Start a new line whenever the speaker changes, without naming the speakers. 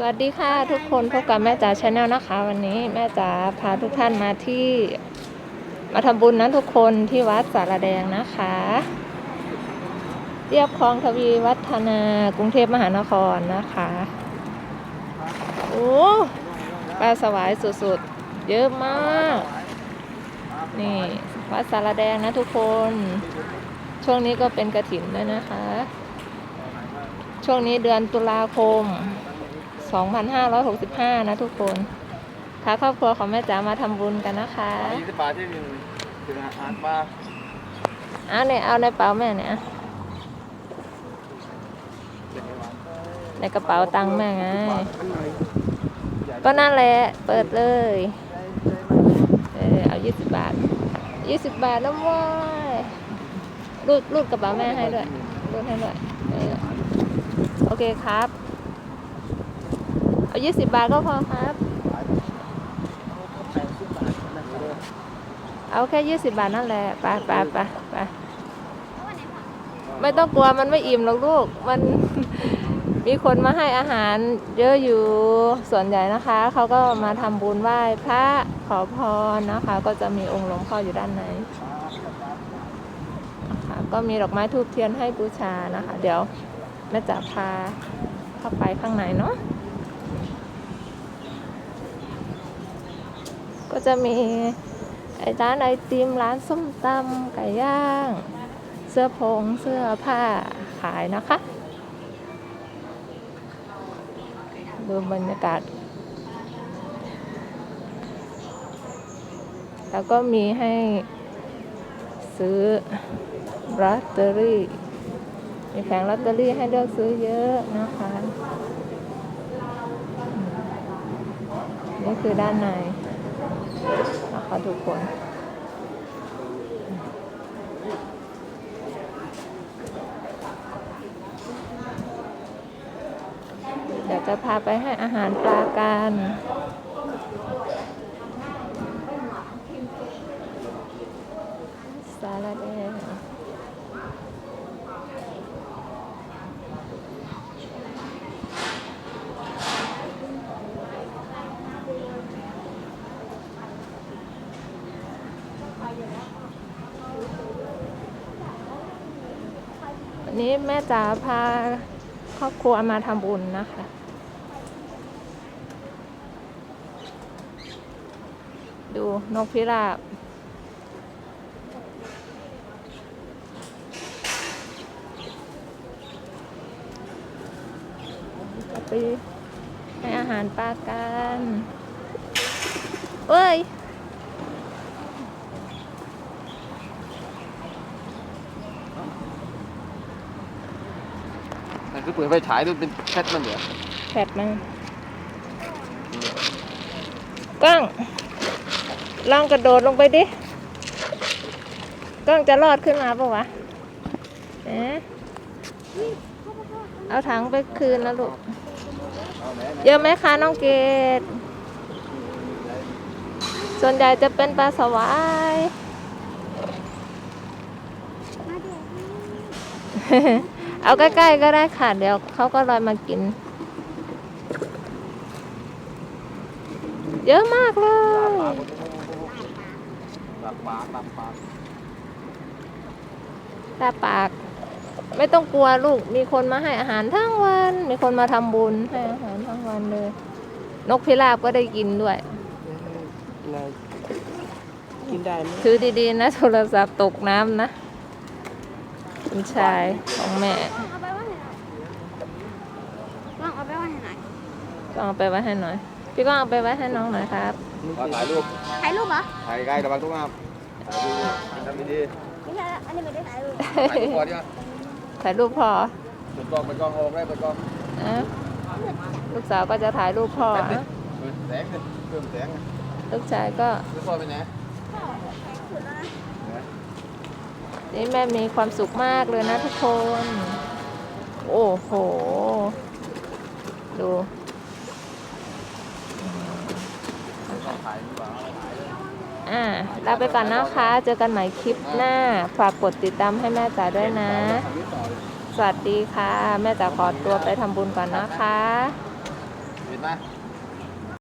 สวัสดีค่ะทุกคนพบกับแม่จ๋าชาแนลนะคะ วันนี้แม่จ๋าพาทุกท่านมาที่ มาทำบุญนะทุกคนที่วัดสารแดงนะคะเรียบคลองทวีวัฒนากรุงเทพมหานครนะคะโอ้ปลาสวายสุดๆ เยอะมาก นี่วัดสารแดงนะทุกคน ช่วงนี้ก็เป็นกระถินด้วยนะคะ ช่วงนี้เดือนตุลาคม 2565 นะทุกคนพาครอบครัวของแม่จ๋ามาทำบุญกันนะคะ
ยี่สิบบาทที่หนึ่งถึงอาหารปลา
เอาเนี่ยเอาในกระเป๋าแม่เนี่ย
เป็นไงวะ
ในกระเป๋าตังค์แม่ไง ก็นั่นแหละ เปิดเลย เออเอา20บาท20บาทนะเว้ยรูดรูดกระเป๋าแม่ให้ด้วยรูดให้ด้วย เออ โอเคครับ เอา20บบาทก็พอครับ เอาแค่20บาทนั่นแหละไปไปไปไปไม่ต้องกลัวมันไม่อิ่มหรอกลูก มันมีคนมาให้อาหารเยอะอยู่ส่วนใหญ่นะคะ เขาก็มาทำบุญไหว้พระขอพรนะคะ ก็จะมีองค์หลวงพ่ออยู่ด้านในนะคะก็มีดอกไม้ทูบเทียนให้บูชานะคะ เดี๋ยวแม่จะพาเข้าไปข้างในเนาะ ก็จะมีไอ้ร้านไอติมร้านส้มตำไก่ย่าง เสื้อผงเสื้อผ้าขายนะคะ ดูบรรยากาศ แล้วก็มีให้ซื้อลอตเตอรี่มีแผงลอตเตอรี่ให้เลือกซื้อเยอะนะคะ นี่คือด้านใน นะคะทุกคนเดี๋ยวจะพาไปให้อาหารปลากันสาลาแดง วันนี้แม่จ๋าพาครอบครัวมาทำบุญนะคะ ดูนกพิราบไปให้อาหารปลากันเอ้ย
นั่นคือเปิดไฟฉายดูเป็นแคทมันเดี๋ยว
แผดมันกล้องลองกระโดดลงไปดิกล้องจะรอดขึ้นมาปะวะเอ๊ะเอาถังไปคืนนะลูก
เอาแหน
เยอะไหมคะน้องเกดส่วนใหญ่จะเป็นปลาสวาย เอาใกล้ๆก็ได้ค่ะ เดี๋ยวเขาก็ลอยมากิน เยอะมากเลย
หลับปากหลับปาก
ตาปาก ไม่ต้องกลัวลูก มีคนมาให้อาหารทั้งวัน มีคนมาทำบุญให้อาหารทั้งวันเลย นกพิราบก็ได้กินด้วย
กินได้ไหม
ถือดีๆนะ โทรศัพท์ตกน้ำนะ คุณชายของแม่
เอาไปไว้ไหนลองเอาไปไว้ไหน
ก็เอาไปไว้ให้หน่อย พี่ก็เอาไปไว้ให้น้องหน่อยครับ
ขอถ่ายรูป
ถ่ายรูปเหรอ
ถ่ายใกล้ระวังทุกงามถ่ายรูปทำดี
ไม่ใช่อันนี้ไม่ได้ถ่ายรูป
ๆถ่ายรูปก่อนดิอะ
ถ่ายรูปพ่อ
เปิดกล้องเปิดกล้องออกได้เปิดกล้อง
นะลูกสาวก็จะถ่ายรูปพ่อ
แป๊บนึ
นะ
งเปิดแสงดิเพิ่มแสงอะ
ลูกชายก็
เปิดกล้องไปไหน
นี่ นี่แม่มีความสุขมากเลยนะทุกคน โอ้โห ดูอ่าลาไปก่อนนะคะ เจอกันใหม่คลิปหน้า ฝากกดติดตามให้แม่จ๋าด้วยนะ สวัสดีค่ะ แม่จ๋าขอตัวไปทำบุญก่อนนะคะ